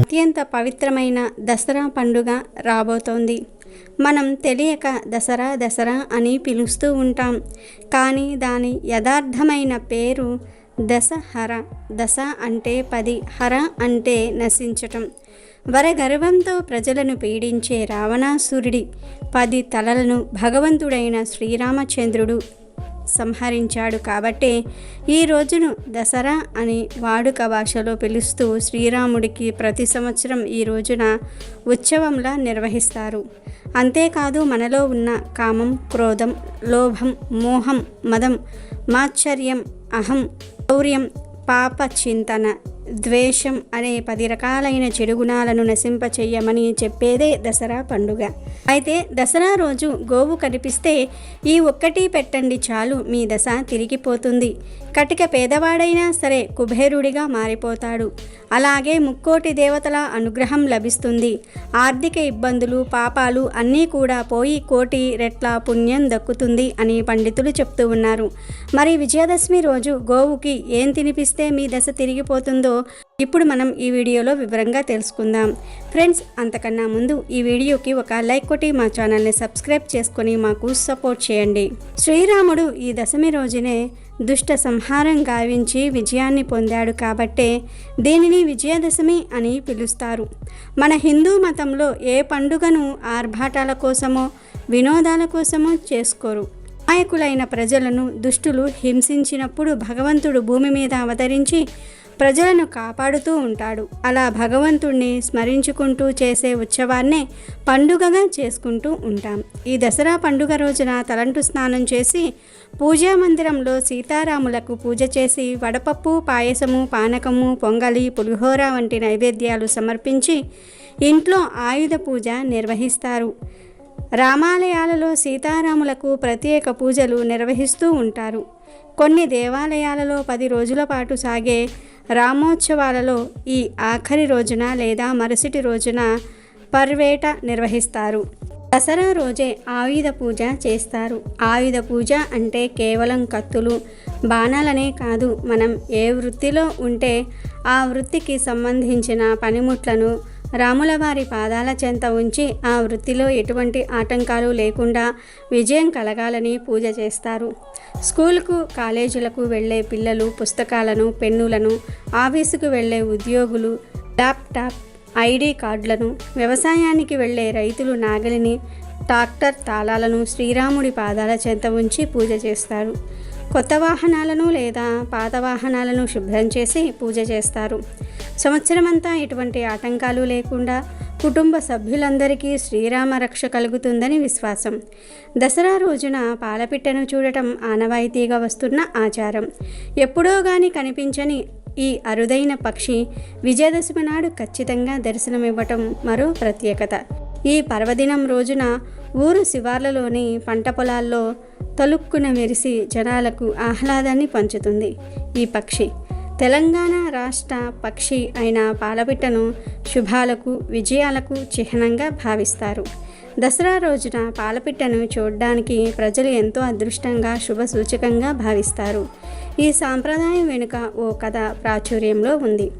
అత్యంత పవిత్రమైన దసరా పండుగ రాబోతోంది. మనం తెలియక దసరా దసరా అని పిలుస్తూ ఉంటాం. కానీ దాని యథార్థమైన పేరు దశహర. దశ అంటే పది హర అంటే నశించటం. వరగర్వంతో ప్రజలను పీడించే రావణాసురుడి పది తలలను భగవంతుడైన శ్రీరామచంద్రుడు సంహరించాడు కాబట్టే ఈ రోజును దసరా అని వాడుక భాషలో పిలుస్తూ శ్రీరాముడికి ప్రతి సంవత్సరం ఈ రోజున ఉత్సవంలా నిర్వహిస్తారు. అంతేకాదు మనలో ఉన్న కామం క్రోధం లోభం మోహం మదం మాత్సర్యం అహం శౌర్యం పాప చింతన ద్వేషం అనే పది రకాలైన చెడు గుణాలను నశింపచేయమని చెప్పేదే దసరా పండుగ. అయితే దసరా రోజు గోవు కనిపిస్తే ఈ ఒక్కటి పెట్టండి చాలు మీ దశ తిరిగిపోతుంది. కటిక పేదవాడైనా సరే కుబేరుడిగా మారిపోతాడు. అలాగే ముక్కోటి దేవతల అనుగ్రహం లభిస్తుంది. ఆర్థిక ఇబ్బందులు పాపాలు అన్నీ కూడా పోయి కోటి రెట్ల పుణ్యం దక్కుతుంది అని పండితులు చెప్తూ ఉన్నారు. మరి విజయదశమి రోజు గోవుకి ఏం తినిపిస్తే మీ దశ తిరిగిపోతుందో ఇప్పుడు మనం ఈ వీడియోలో వివరంగా తెలుసుకుందాం. ఫ్రెండ్స్ అంతకన్నా ముందు ఈ వీడియోకి ఒక లైక్ కొట్టి మా ఛానల్ని సబ్స్క్రైబ్ చేసుకొని మాకు సపోర్ట్ చేయండి. శ్రీరాముడు ఈ దశమి రోజునే దుష్ట సంహారం గావించి విజయాన్ని పొందాడు కాబట్టే దీనిని విజయదశమి అని పిలుస్తారు. మన హిందూ మతంలో ఏ పండుగను ఆర్భాటాల కోసమో వినోదాల కోసమో చేసుకోరు. నాయకులైన ప్రజలను దుష్టులు హింసించినప్పుడు భగవంతుడు భూమి మీద అవతరించి ప్రజలను కాపాడుతూ ఉంటాడు. అలా భగవంతుణ్ణి స్మరించుకుంటూ చేసే ఉత్సవాన్నే పండుగగా చేసుకుంటూ ఉంటాం. ఈ దసరా పండుగ రోజున తలంటు స్నానం చేసి పూజా మందిరంలో సీతారాములకు పూజ చేసి వడపప్పు పాయసము పానకము పొంగలి పులిహోర వంటి నైవేద్యాలు సమర్పించి ఇంట్లో ఆయుధ పూజ నిర్వహిస్తారు. రామాలయాలలో సీతారాములకు ప్రత్యేక పూజలు నిర్వహిస్తూ ఉంటారు. కొన్ని దేవాలయాలలో పది రోజుల పాటు సాగే రామోత్సవాలలో ఈ ఆఖరి రోజున లేదా మరుసటి రోజున పర్వేట నిర్వహిస్తారు. దసరా రోజే ఆయుధ పూజ చేస్తారు. ఆయుధ పూజ అంటే కేవలం కత్తులు బాణాలనే కాదు మనం ఏ వృత్తిలో ఉంటే ఆ వృత్తికి సంబంధించిన పనిముట్లను రాముల వారి పాదాల చెంత ఉంచి ఆ వృత్తిలో ఎటువంటి ఆటంకాలు లేకుండా విజయం కలగాలని పూజ చేస్తారు. స్కూల్కు కాలేజీలకు వెళ్ళే పిల్లలు పుస్తకాలను పెన్నులను ఆఫీసుకు వెళ్ళే ఉద్యోగులు ల్యాప్టాప్ ఐడి కార్డులను వ్యవసాయానికి వెళ్ళే రైతులు నాగలిని ట్రాక్టర్ తాళాలను శ్రీరాముడి పాదాల చెంత ఉంచి పూజ చేస్తారు. కొత్త వాహనాలను లేదా పాత వాహనాలను శుభ్రం చేసి పూజ చేస్తారు. సంవత్సరమంతా ఎటువంటి ఆటంకాలు లేకుండా కుటుంబ సభ్యులందరికీ శ్రీరామ రక్ష కలుగుతుందని విశ్వాసం. దసరా రోజున పాలపిట్టను చూడటం ఆనవాయితీగా వస్తున్న ఆచారం. ఎప్పుడో గాని కనిపించని ఈ అరుదైన పక్షి విజయదశమి నాడు ఖచ్చితంగా దర్శనమివ్వటం మరో ప్రత్యేకత. ఈ పర్వదినం రోజున ఊరు శివార్లలోని పంట పొలాల్లో తలుక్కున మెరిసి జనాలకు ఆహ్లాదాన్ని పంచుతుంది ఈ పక్షి. తెలంగాణ రాష్ట్ర పక్షి అయిన పాలపిట్టను శుభాలకు విజయాలకు చిహ్నంగా భావిస్తారు. దసరా రోజున పాలపిట్టను చూడడానికి ప్రజలు ఎంతో అదృష్టంగా శుభ సూచకంగా భావిస్తారు. ఈ సాంప్రదాయం వెనుక ఓ కథ ప్రాచుర్యంలో ఉంది.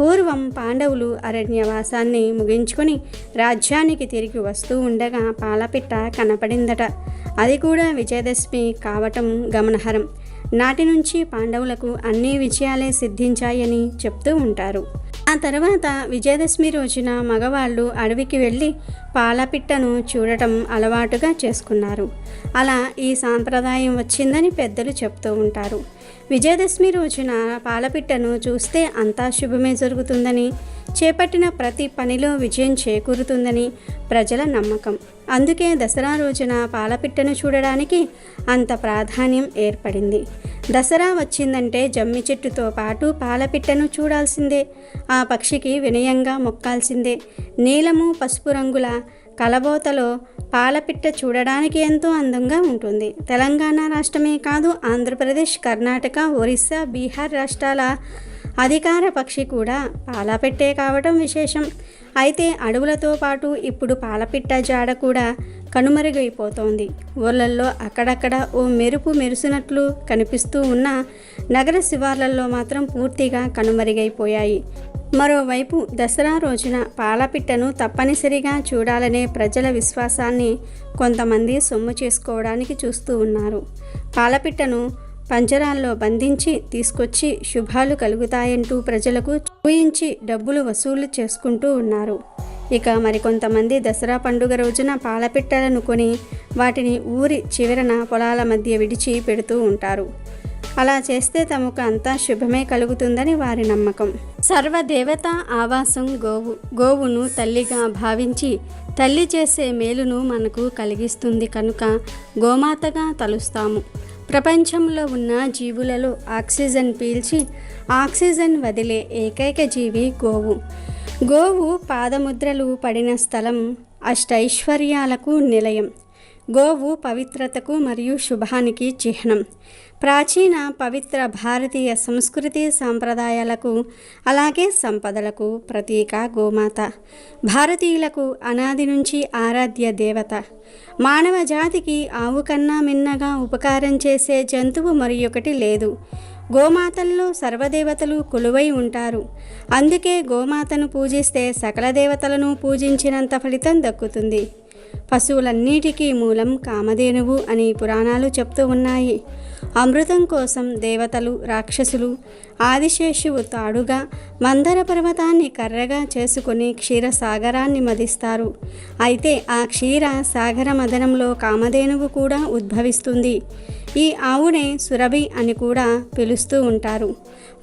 పూర్వం పాండవులు అరణ్యవాసాన్ని ముగించుకొని రాజ్యానికి తిరిగి వస్తూ ఉండగా పాలపిట్ట కనపడిందట. అది కూడా విజయదశమి కావటం గమనహరం నాటి నుంచి పాండవులకు అన్ని విజయాలే సిద్ధించాయని చెప్తూ ఉంటారు. ఆ తర్వాత విజయదశమి రోజున మగవాళ్ళు అడవికి వెళ్ళి పాలపిట్టను చూడటం అలవాటుగా చేసుకున్నారు. అలా ఈ సాంప్రదాయం వచ్చిందని పెద్దలు చెప్తూ ఉంటారు. విజయదశమి రోజున పాలపిట్టను చూస్తే అంతా శుభమే జరుగుతుందని చేపట్టిన ప్రతి పనిలో విజయం చేకూరుతుందని ప్రజల నమ్మకం. అందుకే దసరా రోజున పాలపిట్టను చూడడానికి అంత ప్రాధాన్యం ఏర్పడింది. దసరా వచ్చిందంటే జమ్మి చెట్టుతో పాటు పాలపిట్టను చూడాల్సిందే. ఆ పక్షికి వినయంగా మొక్కాల్సిందే. నీలము పసుపు రంగుల కలబోతలో పాలపిట్ట చూడడానికి ఎంతో అందంగా ఉంటుంది. తెలంగాణ రాష్ట్రమే కాదు ఆంధ్రప్రదేశ్ కర్ణాటక ఒరిస్సా బీహార్ రాష్ట్రాల అధికార పక్షి కూడా పాలపెట్టే కావటం విశేషం. అయితే అడవులతో పాటు ఇప్పుడు పాలపిట్ట జాడ కూడా కనుమరుగైపోతోంది. ఊళ్ళల్లో అక్కడక్కడ ఓ మెరుపు మెరుసినట్లు కనిపిస్తూ ఉన్న నగర శివార్లలో మాత్రం పూర్తిగా కనుమరుగైపోయాయి. మరోవైపు దసరా రోజున పాలపిట్టను తప్పనిసరిగా చూడాలనే ప్రజల విశ్వాసాన్ని కొంతమంది సొమ్ము చేసుకోవడానికి చూస్తూ ఉన్నారు. పాలపిట్టను పంజరాల్లో బంధించి తీసుకొచ్చి శుభాలు కలుగుతాయంటూ ప్రజలకు చూయించి డబ్బులు వసూలు చేసుకుంటూ ఉన్నారు. ఇక మరికొంతమంది దసరా పండుగ రోజున పాలపిట్టలను కొని వాటిని ఊరి చివరన పొలాల మధ్య విడిచి పెడుతూ ఉంటారు. అలా చేస్తే తమకు అంతా శుభమే కలుగుతుందని వారి నమ్మకం. సర్వదేవత ఆవాసం గోవు గోవును తల్లిగా భావించి తల్లి చేసే మేలును మనకు కలిగిస్తుంది కనుక గోమాతగా తలుస్తాము. ప్రపంచంలో ఉన్న జీవులలో ఆక్సిజన్ పీల్చి ఆక్సిజన్ వదిలే ఏకైక జీవి గోవు. గోవు పాదముద్రలు పడిన స్థలం అష్టైశ్వర్యాలకు నిలయం. గోవు పవిత్రతకు మరియు శుభానికి చిహ్నం. ప్రాచీన పవిత్ర భారతీయ సంస్కృతి సాంప్రదాయాలకు అలాగే సంపదలకు ప్రతీక గోమాత. భారతీయులకు అనాది నుంచి ఆరాధ్య దేవత. మానవ జాతికి ఆవు కన్నా మిన్నగా ఉపకారం చేసే జంతువు మరి ఒకటి లేదు. గోమాతల్లో సర్వదేవతలు కొలువై ఉంటారు. అందుకే గోమాతను పూజిస్తే సకల దేవతలను పూజించినంత ఫలితం దక్కుతుంది. పశువులన్నిటికీ మూలం కామధేనువు అని పురాణాలు చెప్తూ ఉన్నాయి. అమృతం కోసం దేవతలు రాక్షసులు ఆదిశేషువు తాడుగా మందర పర్వతాన్ని కర్రగా చేసుకుని క్షీరసాగరాన్ని మదిస్తారు. అయితే ఆ క్షీర సాగర మదనంలో కామధేనువు కూడా ఉద్భవిస్తుంది. ఈ ఆవునే సురభి అని కూడా పిలుస్తూ ఉంటారు.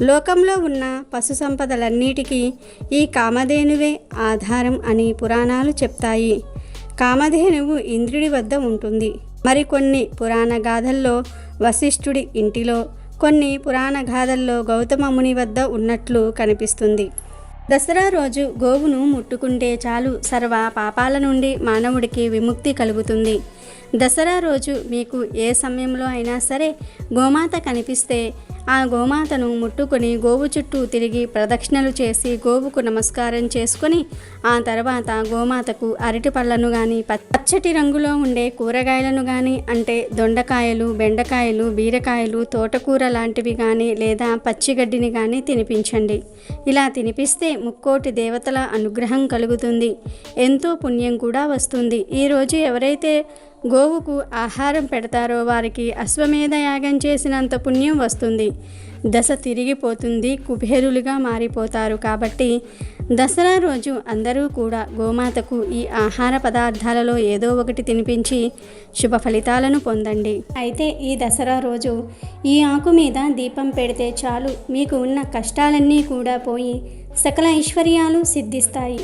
లోకంలో ఉన్న పశు సంపదలన్నిటికీ ఈ కామధేనువే ఆధారం అని పురాణాలు చెప్తాయి. కామధేనువు ఇంద్రుడి వద్ద ఉంటుంది. మరికొన్ని పురాణ గాథల్లో వశిష్ఠుడి ఇంటిలో కొన్ని పురాణ గాథల్లో గౌతమ ముని వద్ద ఉన్నట్లు కనిపిస్తుంది. దసరా రోజు గోవును ముట్టుకుంటే చాలు సర్వ పాపాల నుండి మానవుడికి విముక్తి కలుగుతుంది. దసరా రోజు మీకు ఏ సమయంలో అయినా సరే గోమాత కనిపిస్తే ఆ గోమాతను ముట్టుకొని గోవు చుట్టూ తిరిగి ప్రదక్షిణలు చేసి గోవుకు నమస్కారం చేసుకొని ఆ తర్వాత గోమాతకు అరటి పళ్ళను కానీ పచ్చటి రంగులో ఉండే కూరగాయలను కానీ అంటే దొండకాయలు బెండకాయలు బీరకాయలు తోటకూర లాంటివి కానీ లేదా పచ్చిగడ్డిని కానీ తినిపించండి. ఇలా తినిపిస్తే ముక్కోటి దేవతల అనుగ్రహం కలుగుతుంది. ఎంతో పుణ్యం కూడా వస్తుంది. ఈరోజు ఎవరైతే గోవుకు ఆహారం పెడతారో వారికి అశ్వమేధ యాగం చేసినంత పుణ్యం వస్తుంది. దశ తిరిగిపోతుంది కుబేరులుగా మారిపోతారు కాబట్టి దసరా రోజు అందరూ కూడా గోమాతకు ఈ ఆహార పదార్థాలలో ఏదో ఒకటి తినిపించి శుభ ఫలితాలను పొందండి. అయితే ఈ దసరా రోజు ఈ ఆకు మీద దీపం పెడితే చాలు. మీకు ఉన్న కష్టాలన్నీ కూడా పోయి సకల ఐశ్వర్యాలు సిద్ధిస్తాయి.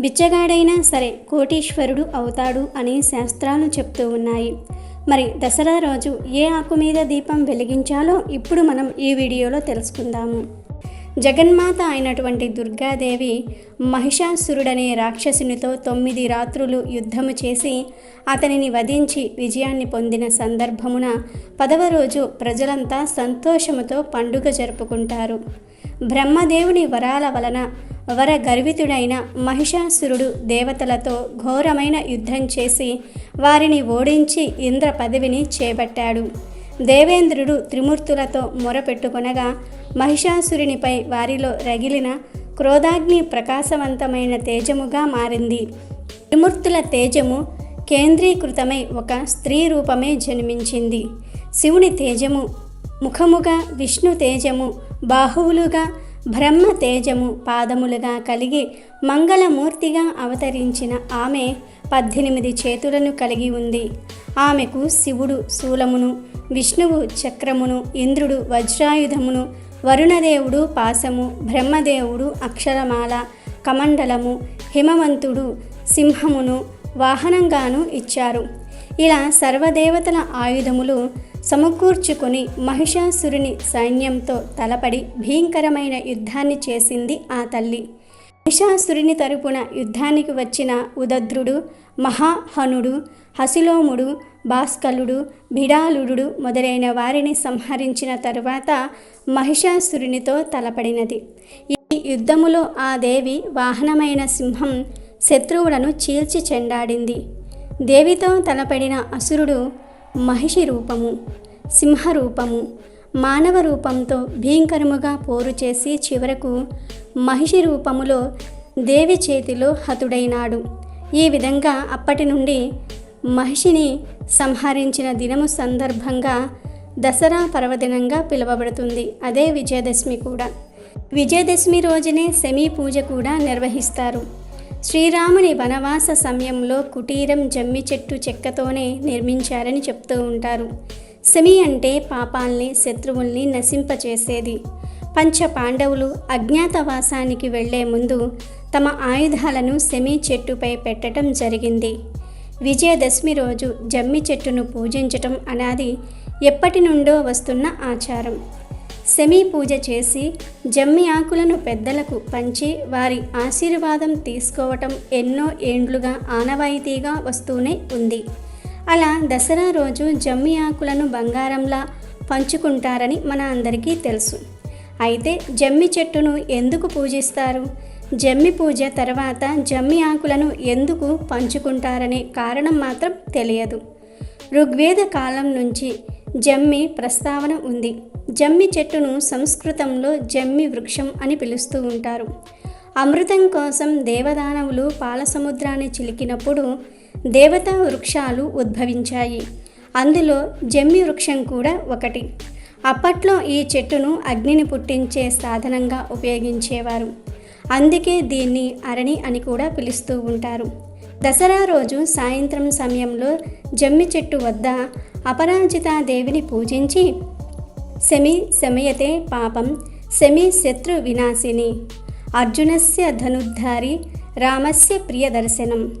బిచ్చగాడైనా సరే కోటీశ్వరుడు అవుతాడు అని శాస్త్రాలు చెప్తూ ఉన్నాయి. మరి దసరా రోజు ఏ ఆకు మీద దీపం వెలిగించాలో ఇప్పుడు మనం ఈ వీడియోలో తెలుసుకుందాము. జగన్మాత అయినటువంటి దుర్గాదేవి మహిషాసురుడనే రాక్షసునితో తొమ్మిది రాత్రులు యుద్ధము చేసి అతనిని వధించి విజయాన్ని పొందిన సందర్భమున పదవ రోజు ప్రజలంతా సంతోషముతో పండుగ జరుపుకుంటారు. బ్రహ్మదేవుని వరాల వలన వర గర్వితుడైన మహిషాసురుడు దేవతలతో ఘోరమైన యుద్ధం చేసి వారిని ఓడించి ఇంద్ర పదవిని చేపట్టాడు. దేవేంద్రుడు త్రిమూర్తులతో మొరపెట్టుకొనగా మహిషాసురునిపై వారిలో రగిలిన క్రోధాగ్ని ప్రకాశవంతమైన తేజముగా మారింది. త్రిమూర్తుల తేజము కేంద్రీకృతమై ఒక స్త్రీ రూపమే జన్మించింది. శివుని తేజము ముఖముగా విష్ణు తేజము బాహువులుగా బ్రహ్మ తేజము పాదములుగా కలిగి మంగళమూర్తిగా అవతరించిన ఆమె పద్దెనిమిది చేతులను కలిగి ఉంది. ఆమెకు శివుడు శూలమును విష్ణువు చక్రమును ఇంద్రుడు వజ్రాయుధమును వరుణదేవుడు పాశము బ్రహ్మదేవుడు అక్షరమాల కమండలము హిమవంతుడు సింహమును వాహనంగాను ఇచ్చారు. ఇలా సర్వదేవతల ఆయుధములు సమకూర్చుకుని మహిషాసురుని సైన్యంతో తలపడి భీంకరమైన యుద్ధాన్ని చేసింది ఆ తల్లి. మహిషాసురుని తరపున యుద్ధానికి వచ్చిన ఉదద్రుడు మహాహనుడు హసిలోముడు భాస్కలుడు బిడాలుడు మొదలైన వారిని సంహరించిన తరువాత మహిషాసురునితో తలపడినది. ఈ యుద్ధములో ఆ దేవి వాహనమైన సింహం శత్రువులను చీల్చి చెండాడింది. దేవితో తలపడిన అసురుడు మహిషి రూపము సింహరూపము మానవ రూపంతో భీంకరముగా పోరు చేసి చివరకు మహిషి రూపములో దేవి చేతిలో హతుడైనాడు. ఈ విధంగా అప్పటి నుండి మహిషిని సంహరించిన దినము సందర్భంగా దసరా పర్వదినంగా పిలువబడుతుంది. అదే విజయదశమి కూడా. విజయదశమి రోజునే శమీ పూజ కూడా నిర్వహిస్తారు. శ్రీరాముని వనవాస సమయంలో కుటీరం జమ్మి చెట్టు చెక్కతోనే నిర్మించారని చెప్తూ ఉంటారు. శమి అంటే పాపాల్ని శత్రువుల్ని నశింపచేసేది. పంచ పాండవులు అజ్ఞాతవాసానికి వెళ్ళే ముందు తమ ఆయుధాలను శమి చెట్టుపై పెట్టడం జరిగింది. విజయదశమి రోజు జమ్మి చెట్టును పూజించటం అనేది ఎప్పటి నుండో వస్తున్న ఆచారం. శమీ పూజ చేసి జమ్మి ఆకులను పెద్దలకు పంచి వారి ఆశీర్వాదం తీసుకోవటం ఎన్నో ఏండ్లుగా ఆనవాయితీగా వస్తూనే ఉంది. అలా దసరా రోజు జమ్మి ఆకులను బంగారంలా పంచుకుంటారని మన అందరికీ తెలుసు. అయితే జమ్మి చెట్టును ఎందుకు పూజిస్తారు? జమ్మి పూజ తర్వాత జమ్మి ఆకులను ఎందుకు పంచుకుంటారనే కారణం మాత్రం తెలియదు. ఋగ్వేద కాలం నుంచి జమ్మి ప్రస్తావన ఉంది. జమ్మి చెట్టును సంస్కృతంలో జమ్మి వృక్షం అని పిలుస్తూ ఉంటారు. అమృతం కోసం దేవదానవులు పాలసముద్రాన్ని చిలికినప్పుడు దేవతా వృక్షాలు ఉద్భవించాయి. అందులో జమ్మి వృక్షం కూడా ఒకటి. అప్పట్లో ఈ చెట్టును అగ్నిని పుట్టించే సాధనంగా ఉపయోగించేవారు. అందుకే దీన్ని అరణి అని కూడా పిలుస్తూ ఉంటారు. దసరా రోజు సాయంత్రం సమయంలో జమ్మి చెట్టు వద్ద అపరాజితాదేవిని పూజించి శమి శమయతే పాపం శమి శత్రు వినాశిని. అర్జునస్య ధనుద్ధారి రామస్య ప్రియదర్శనం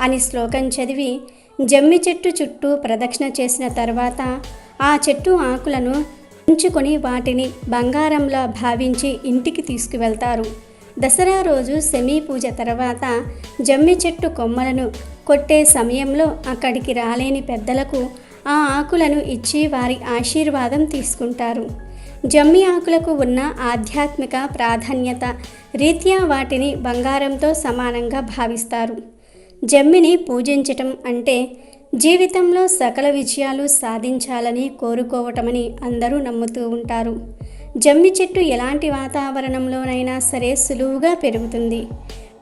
అని శ్లోకం చదివి జమ్మి చెట్టు చుట్టూ ప్రదక్షిణ చేసిన తర్వాత ఆ చెట్టు ఆకులను ఉంచుకొని వాటిని బంగారంలా భావించి ఇంటికి తీసుకువెళ్తారు. దసరా రోజు సెమీ పూజ తర్వాత జమ్మి చెట్టు కొమ్మలను కొట్టే సమయంలో అక్కడికి రాలేని పెద్దలకు ఆ ఆకులను ఇచ్చి వారి ఆశీర్వాదం తీసుకుంటారు. జమ్మి ఆకులకు ఉన్న ఆధ్యాత్మిక ప్రాధాన్యత రీత్యా వాటిని బంగారంతో సమానంగా భావిస్తారు. జమ్మిని పూజించటం అంటే జీవితంలో సకల విజయాలు సాధించాలని కోరుకోవటమని అందరూ నమ్ముతూ ఉంటారు. జమ్మి చెట్టు ఎలాంటి వాతావరణంలోనైనా సరే సులువుగా పెరుగుతుంది.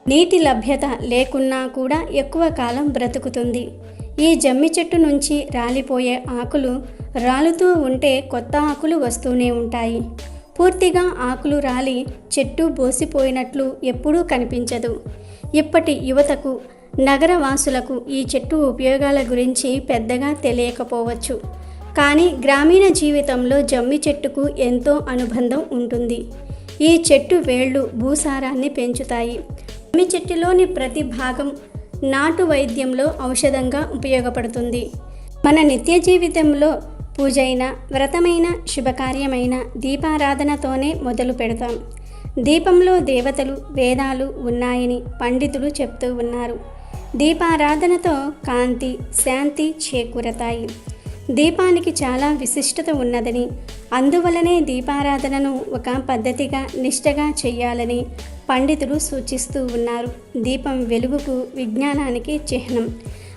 నీటి లభ్యత లేకున్నా కూడా ఎక్కువ కాలం బ్రతుకుతుంది. ఈ జమ్మి చెట్టు నుంచి రాలిపోయే ఆకులు రాలుతూ ఉంటే కొత్త ఆకులు వస్తూనే ఉంటాయి. పూర్తిగా ఆకులు రాలి చెట్టు బోసిపోయినట్లు ఎప్పుడూ కనిపించదు. ఇప్పటి యువతకు నగరవాసులకు ఈ చెట్టు ఉపయోగాల గురించి పెద్దగా తెలియకపోవచ్చు. కానీ గ్రామీణ జీవితంలో జమ్మి చెట్టుకు ఎంతో అనుబంధం ఉంటుంది. ఈ చెట్టు వేళ్ళు భూసారాన్ని పెంచుతాయి. జమ్మి చెట్టులోని ప్రతి భాగం నాటు వైద్యంలో ఔషధంగా ఉపయోగపడుతుంది. మన నిత్య జీవితంలో పూజైన వ్రతమైన శుభకార్యమైన దీపారాధనతోనే మొదలు పెడతాం. దీపంలో దేవతలు వేదాలు ఉన్నాయని పండితులు చెప్తూ ఉన్నారు. దీపారాధనతో కాంతి శాంతి చేకూరతాయి. దీపానికి చాలా విశిష్టత ఉన్నదని అందువలనే దీపారాధనను ఒక పద్ధతిగా నిష్టగా చేయాలని పండితులు సూచిస్తూ ఉన్నారు. దీపం వెలుగుకు విజ్ఞానానికి చిహ్నం.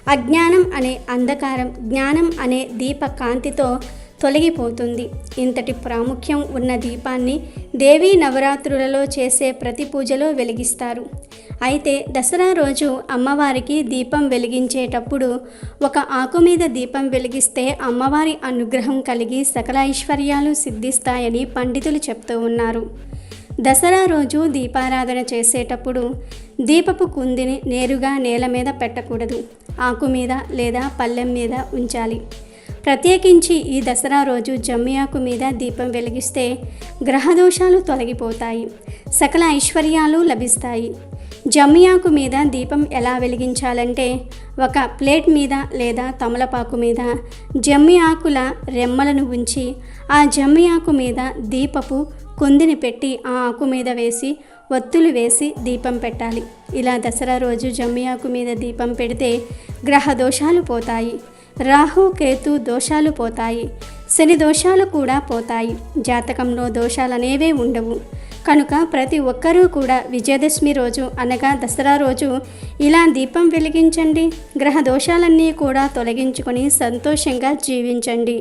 అజ్ఞానం అనే అంధకారం జ్ఞానం అనే దీప కాంతితో తొలగిపోతుంది. ఇంతటి ప్రాముఖ్యం ఉన్న దీపాన్ని దేవీ నవరాత్రులలో చేసే ప్రతి పూజలో వెలిగిస్తారు. అయితే దసరా రోజు అమ్మవారికి దీపం వెలిగించేటప్పుడు ఒక ఆకు మీద దీపం వెలిగిస్తే అమ్మవారి అనుగ్రహం కలిగి సకల ఐశ్వర్యాలు సిద్ధిస్తాయని పండితులు చెప్తూ ఉన్నారు. దసరా రోజు దీపారాధన చేసేటప్పుడు దీపపు కుందిని నేరుగా నేల మీద పెట్టకూడదు. ఆకు మీద లేదా పళ్ళెం మీద ఉంచాలి. ప్రత్యేకించి ఈ దసరా రోజు జమ్మియాకు మీద దీపం వెలిగిస్తే గ్రహదోషాలు తొలగిపోతాయి. సకల ఐశ్వర్యాలు లభిస్తాయి. జమ్మియాకు మీద దీపం ఎలా వెలిగించాలంటే ఒక ప్లేట్ మీద లేదా తమలపాకు మీద జమ్మి ఆకుల రెమ్మలను ఉంచి ఆ జమ్మి ఆకు మీద దీపపు కుందిని పెట్టి ఆ ఆకు మీద వేసి ఒత్తులు వేసి దీపం పెట్టాలి. ఇలా దసరా రోజు జమ్మియాకు మీద దీపం పెడితే గ్రహ దోషాలు పోతాయి. రాహు కేతు దోషాలు పోతాయి. శని దోషాలు కూడా పోతాయి. జాతకంలో దోషాలనేవే ఉండవు. కనుక ప్రతి ఒక్కరూ కూడా విజయదశమి రోజు అనగా దసరా రోజు ఇలా దీపం వెలిగించండి. గ్రహ దోషాలన్నీ కూడా తొలగించుకొని సంతోషంగా జీవించండి.